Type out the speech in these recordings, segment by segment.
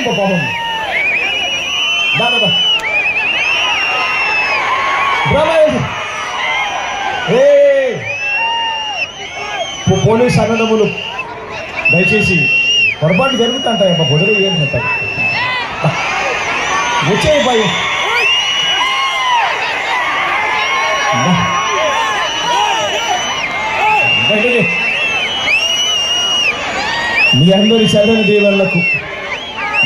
ఇంకో పాపం దా, పోలీస్ అన్నదమ్ములు దయచేసి పొరపాటు జరుగుతుంటాయి? అబ్బా బొదలు ఏం ఉంటాయి వచ్చే బాయ్. మీ అందరి చల్లని దీవెనలకు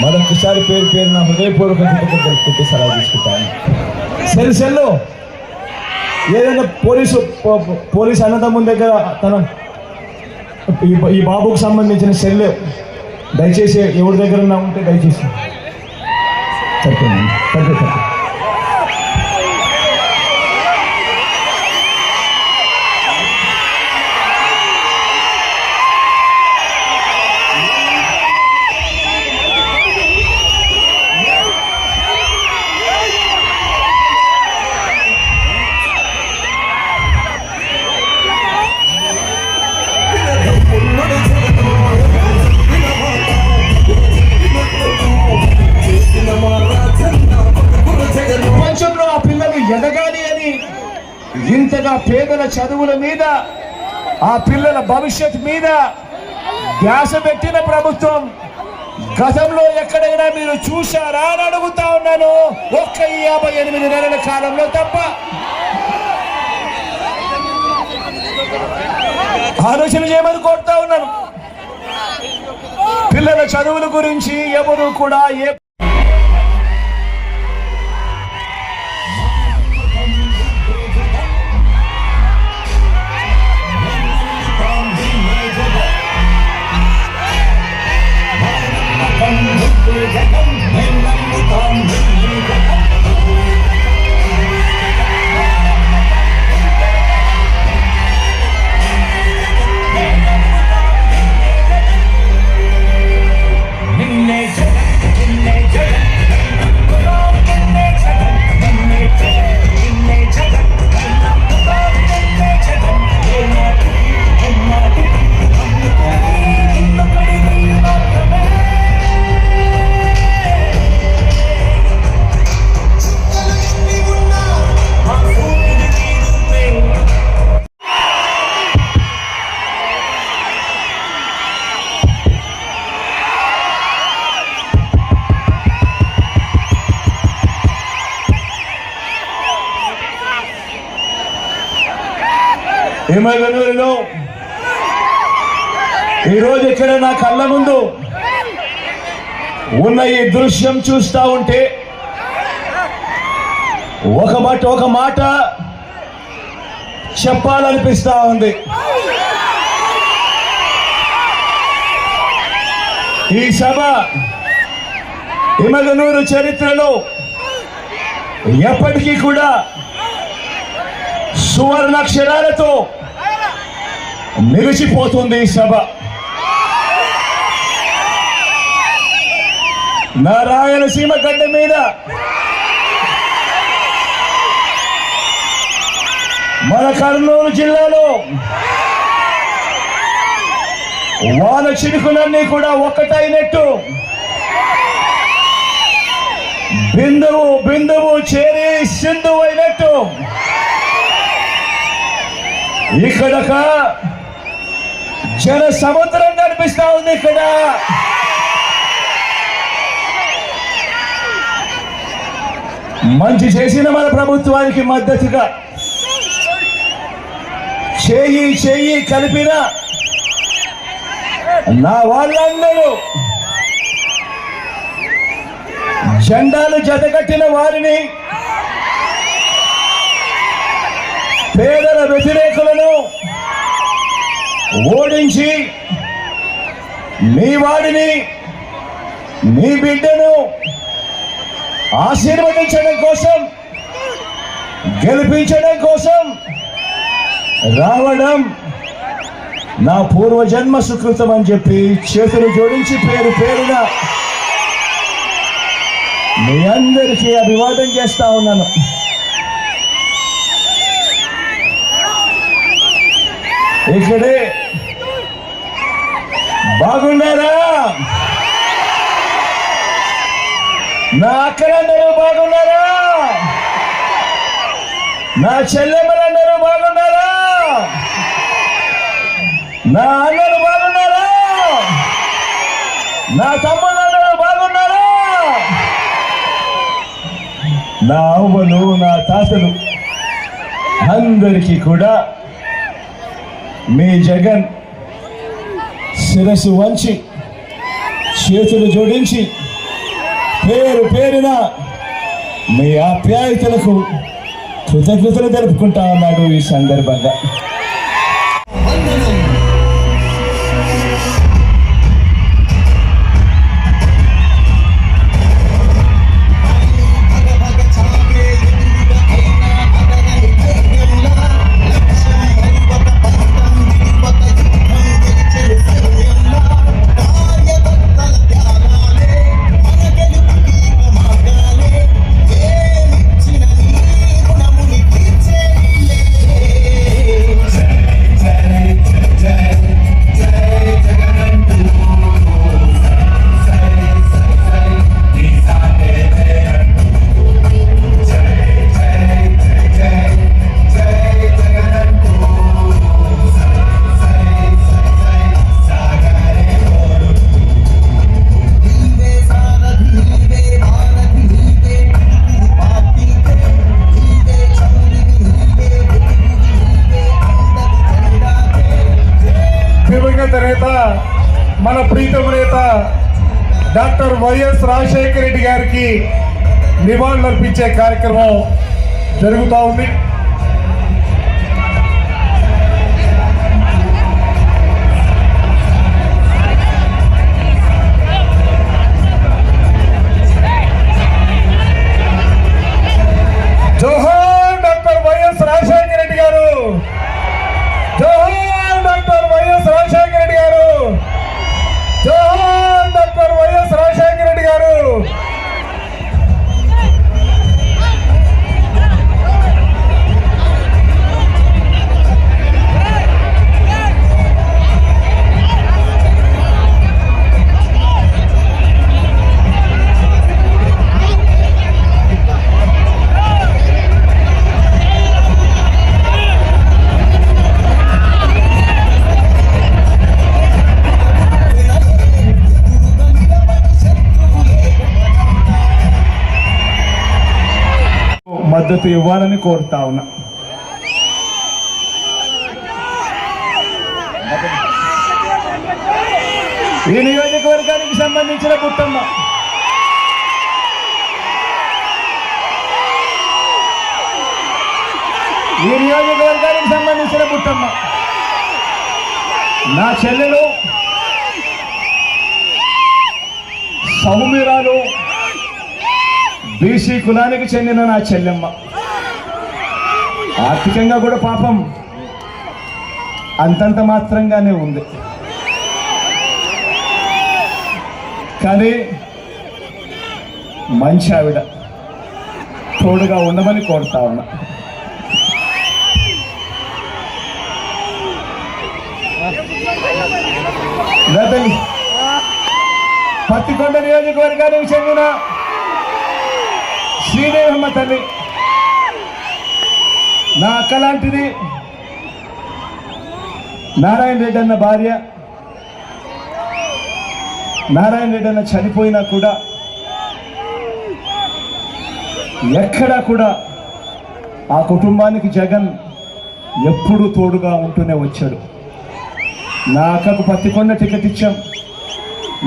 మరొకసారి పేరు పేరు నా హృదయపూర్వక కృతజ్ఞతలు సలహా తీసుకుంటాను. సెల్ సెల్లో ఏదైనా పోలీసు పో- పో- పోలీస్ అన్నదమ్ముల దగ్గర తన ఈ ఈ బాబుకు సంబంధించిన సెల్ దయచేసి ఎవరి దగ్గర ఉన్నా ఉంటే దయచేసి సరిపోయింది ఇంతగా పేదల చదువుల మీద ఆ పిల్లల భవిష్యత్ మీద ధ్యాస పెట్టిన ప్రభుత్వం గతంలో ఎక్కడైనా మీరు చూశారా అని అడుగుతా ఉన్నాను. ఒక్క యాభై ఎనిమిది నెలల కాలంలో తప్ప. ఆలోచన చేయమని కోరుతా ఉన్నాను. పిల్లల చదువుల గురించి ఎవరు కూడా ఏ హిమగనూరులో ఈరోజు ఇక్కడ నా కళ్ళ ముందు ఉన్న ఈ దృశ్యం చూస్తా ఉంటే ఒక మాట ఒక మాట చెప్పాలనిపిస్తా ఉంది. ఈ సభ హిమగనూరు చరిత్రలో ఎప్పటికీ కూడా సువర్ణాక్షరాలతో నిలిచిపోతుంది ఈ సభ. నా రాయలసీమ గడ్డ మీద. మన కర్నూలు జిల్లాలో వాన చినుకులన్నీ కూడా ఒక్కటైనట్టు బిందువు బిందువు చేరి సింధువు అయినట్టు ఇక్కడక జన సముద్రం కనిపిస్తా ఉంది ఇక్కడ. మంచి చేసిన మన ప్రభుత్వానికి మద్దతుగా. చేయి చేయి కలిపిన నా వాళ్ళందరూ. జెండాలు జతకట్టిన వారిని పేదల వ్యతిరేకులను ఓడించి మీ వాడిని మీ బిడ్డను ఆశీర్వదించడం కోసం గెలిపించడం కోసం రావడం నా పూర్వజన్మ సుకృతం అని చెప్పి చేతులు జోడించి పేరు పేరున మీ అందరికీ అభివాదం చేస్తా ఉన్నాను. ఇక్కడే బాగున్నారా? నా అక్కలందరూ బాగున్నారా? నా చెల్లెమ్మలందరూ బాగున్నారా? నా అన్నలు బాగున్నారా? నా తమ్ముళ్ళందరూ బాగున్నారా? నా అవ్వలు నా తాతలు అందరికీ కూడా మీ జగన్ శిరస్సు వంచి చేతులు జోడించి పేరు పేరున మీ ఆప్యాయతలకు కృతజ్ఞతలు తెలుపుకుంటా ఉన్నాడు ఈ సందర్భంగా. నేత మన ప్రీతం నేత డాక్టర్ వైఎస్ రాజశేఖర రెడ్డి గారికి నివాళులర్పించే కార్యక్రమం జరుగుతూ ఉంది. మద్దతు ఇవ్వాలని కోరుతా ఉన్నా. ఈ నియోజకవర్గానికి సంబంధించిన గుట్టమ్మ ఈ నియోజకవర్గానికి సంబంధించిన గుట్టమ్మ నా చెల్లెలు సౌమ్యురాలు బీసీ కులానికి చెందిన నా చెల్లెమ్మ. ఆర్థికంగా కూడా పాపం. అంతంత మాత్రంగానే ఉంది. కానీ మంచి ఆవిడ. తోడుగా ఉండమని కోరుతా ఉన్నా. పత్తికొండ నియోజకవర్గానికి చెందిన శ్రీదేవమ్మ తల్లి. నా అక్క లాంటిది నారాయణ రెడ్డి అన్న భార్య. నారాయణ రెడ్డి అన్న చనిపోయినా కూడా ఎక్కడా కూడా ఆ కుటుంబానికి జగన్ ఎప్పుడూ తోడుగా ఉంటూనే వచ్చాడు. నా అక్కకు పత్తికొండ టికెట్ ఇచ్చాం.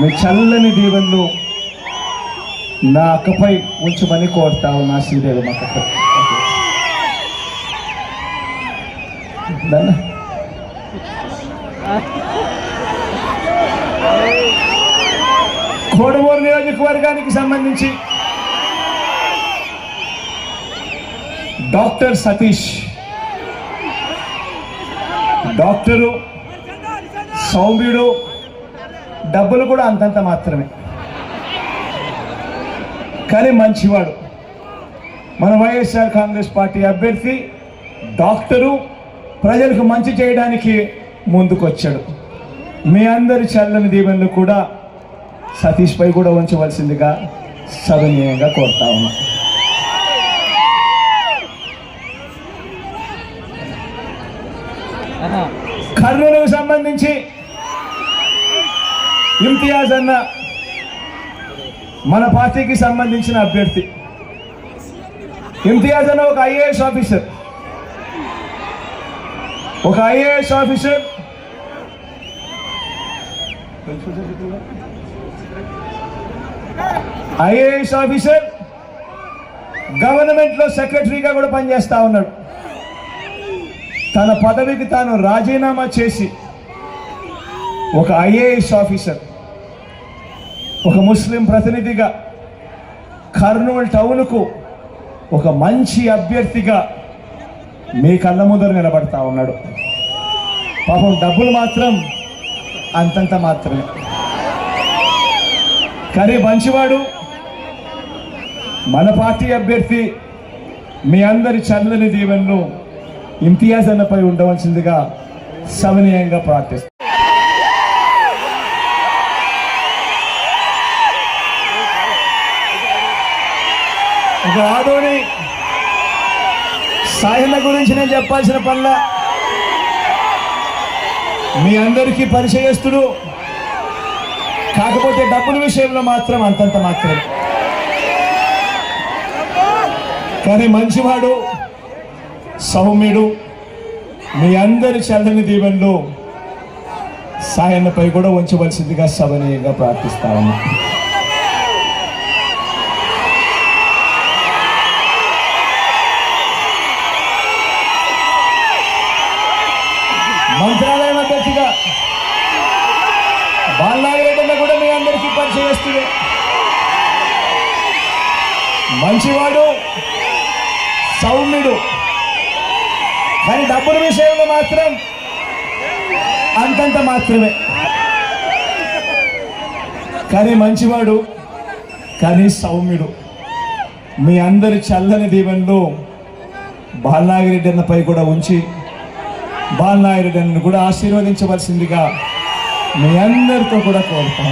మీ చల్లని దీవెన్లు నా అక్కపై ఉంచమని కోరుతావు నా శ్రీదేవి మా దన్న కోడమూరు నియోజకవర్గానికి సంబంధించి డాక్టర్ సతీష్ డాక్టరు సౌమ్యుడు డబ్బులు కూడా అంతంత మాత్రమే. కానీ మంచివాడు. మన వైఎస్ఆర్ కాంగ్రెస్ పార్టీ అభ్యర్థి డాక్టరు ప్రజలకు మంచి చేయడానికి ముందుకొచ్చాడు. మీ అందరి చల్లని దీవెనలు కూడా సతీష్ పై కూడా ఉంచవలసిందిగా సవినీయంగా కోరుతా ఉన్నా. కర్నూలుకు సంబంధించి ఇమ్తియాజ్ అన్న మన పార్టీకి సంబంధించిన అభ్యర్థి. ఇమ్తియాజ్ అన్న ఒక ఐఏఎస్ ఆఫీసర్. ఒక ఐఏఎస్ ఆఫీసర్. ఐఏఎస్ ఆఫీసర్ గవర్నమెంట్లో సెక్రటరీగా కూడా పనిచేస్తా ఉన్నాడు. తన పదవికి తాను రాజీనామా చేసి ఒక ఐఏఎస్ ఆఫీసర్ ఒక ముస్లిం ప్రతినిధిగా కర్నూలు టౌన్కు ఒక మంచి అభ్యర్థిగా మీ కళ్ళ ముందర నిలబడతా ఉన్నాడు. పాపం డబ్బులు మాత్రం అంతంత మాత్రమే. కానీ మంచివాడు మన పార్టీ అభ్యర్థి మీ అందరి చల్లని దీవెనలు ఇంతియాజ్ అన్నపై ఉండవలసిందిగా సవినయంగా ప్రార్థిస్తాను ఒక ఆదోని సాయన్న గురించి నేను చెప్పాల్సిన పనుల మీ అందరికీ పరిచయస్తుడు. కాకపోతే డబ్బుల విషయంలో మాత్రం అంతంత మాత్రమే కానీ మంచివాడు సౌమ్యుడు మీ అందరి చల్లని దీవెనలు సాయన్నపై కూడా ఉంచవలసిందిగా సవనీయంగా ప్రార్థిస్తా ఉన్నా మంత్రాలయం అభ్యర్థిగా బాలనాగిరెడ్డి కూడా మీ అందరికీ పరిచయస్తుంది మంచివాడు సౌమ్యుడు. కానీ డబ్బుల విషయంలో మాత్రం అంతంత మాత్రమే. కానీ మంచివాడు కానీ సౌమ్యుడు. మీ అందరి చల్లని దీవెనలో బాలనాగిరెడ్డి అన్నపై కూడా ఉంచి బాలనాగిరెడ్డి అన్నను కూడా ఆశీర్వదించవలసిందిగా మీ అందరితో కూడా కోరుతా